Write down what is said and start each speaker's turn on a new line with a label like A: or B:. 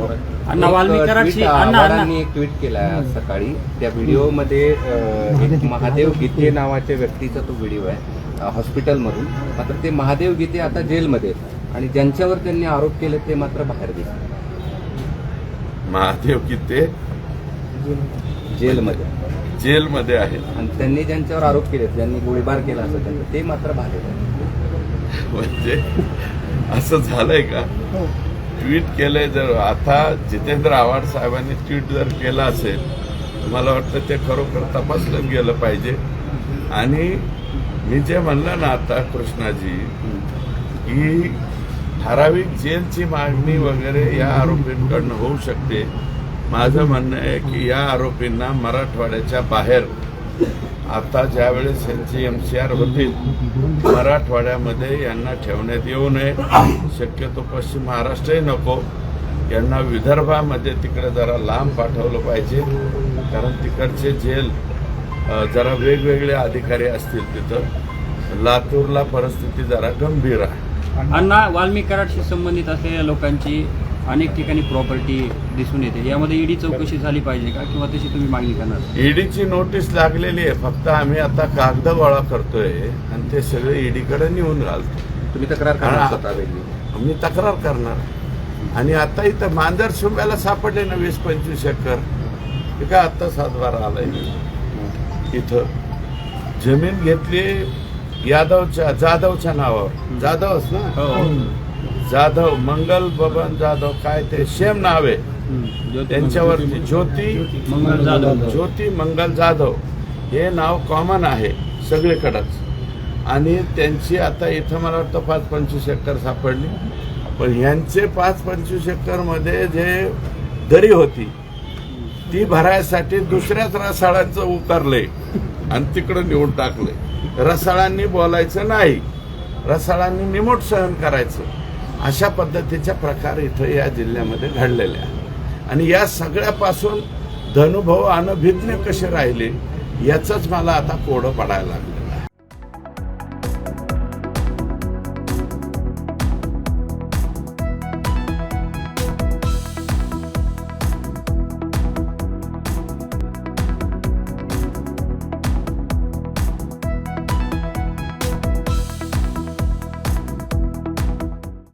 A: अण्णा वाल्मी
B: एक ट्विट,
A: अण्णा
B: आव्हाडांनी
A: अण्णा
B: एक ट्विट केला आज सकाळी. त्या व्हिडिओमध्ये अं, एक महादेव गीते नावाच्या व्यक्तीचा तो व्हिडिओ आहे अं, हॉस्पिटलमधून. मात्र ते महादेव गीते आता जेलमध्ये आहेत. आणि ज्यांच्यावर त्यांनी आरोप केले ते मात्र बाहेर दिसले
C: महादेव की ते
B: जेलमध्ये.
C: जेलमध्ये आहेत.
B: आणि त्यांनी ज्यांच्यावर आरोप केले ज्यांनी गोळीबार केला असं त्यांचं ते मात्र बाहेर आहेत.
C: म्हणजे असं झालंय का? ट्विट केलंय जर आता जितेंद्र आव्हाड साहेबांनी ट्विट जर केलं असेल तर मला वाटतं ते खरोखर तपासलं गेलं पाहिजे? आणि मी जे म्हणलं ना आता कृष्णाजी की ठराविक जेलची मागणी वगैरे या आरोपींकडनं होऊ शकते. माझं म्हणणं आहे की या आरोपींना मराठवाड्याच्या बाहेर आता ज्यावेळेस यांची एम सी आर होतील मराठवाड्यामध्ये यांना ठेवण्यात येऊ नये. शक्यतो पश्चिम महाराष्ट्रही नको. यांना विदर्भामध्ये तिकडे जरा लांब पाठवलं पाहिजे. कारण तिकडचे जेल जरा वेगवेगळे अधिकारी असतील तिथं. लातूरला परिस्थिती जरा गंभीर आहे.
A: अण्णा वाल्मी कराडशी संबंधित असलेल्या लोकांची अनेक ठिकाणी प्रॉपर्टी दिसून येते. यामध्ये ईडी चौकशी झाली पाहिजे का? किंवा तशी तुम्ही मागणी करणार?
C: ईडीची नोटीस लागलेली आहे. फक्त आम्ही आता कागद गोळा करतोय आणि ते सगळे ईडीकडे नेऊन घालतो.
B: तुम्ही तक्रार
C: हा.
B: करणार
C: मी तक्रार करणार. आणि आता इथं मांजर शुंब्याला सापडले ना वीस पंचवीस एकर. हे काय आत्ता सातबारा आलाय? इथं. जमीन घेतली यादवच्या जाधवच्या नावावर. जाधवच ना?
A: हो.
C: जाधव मंगल बबन जाधव काय ते सेम नाव. आहे त्यांच्यावरती ज्योती
A: मंगल. जाधव.
C: ज्योती मंगल जाधव. हे नाव कॉमन आहे सगळीकडंच. आणि त्यांची आता इथं मला वाटतं पाच पंचवीस एकर सापडली. पण ह्यांचे पाच पंचवीस एकरमध्ये जे दरी होती ती भरायसाठी दुसऱ्याच रसाळांचं उकारलंय आणि तिकडं नेऊन टाकलंय रसाळांनी बोलायचं नाही. रसाळांनी निमोट सहन करायचं. अशा पद्धतीच्या प्रकार इथं या जिल्ह्यामध्ये घडलेले आहे आणि या सगळ्यापासून धनुभाव अनभिज्ञ कसे राहिले याचंच मला आता कोडं पडायला लागलं.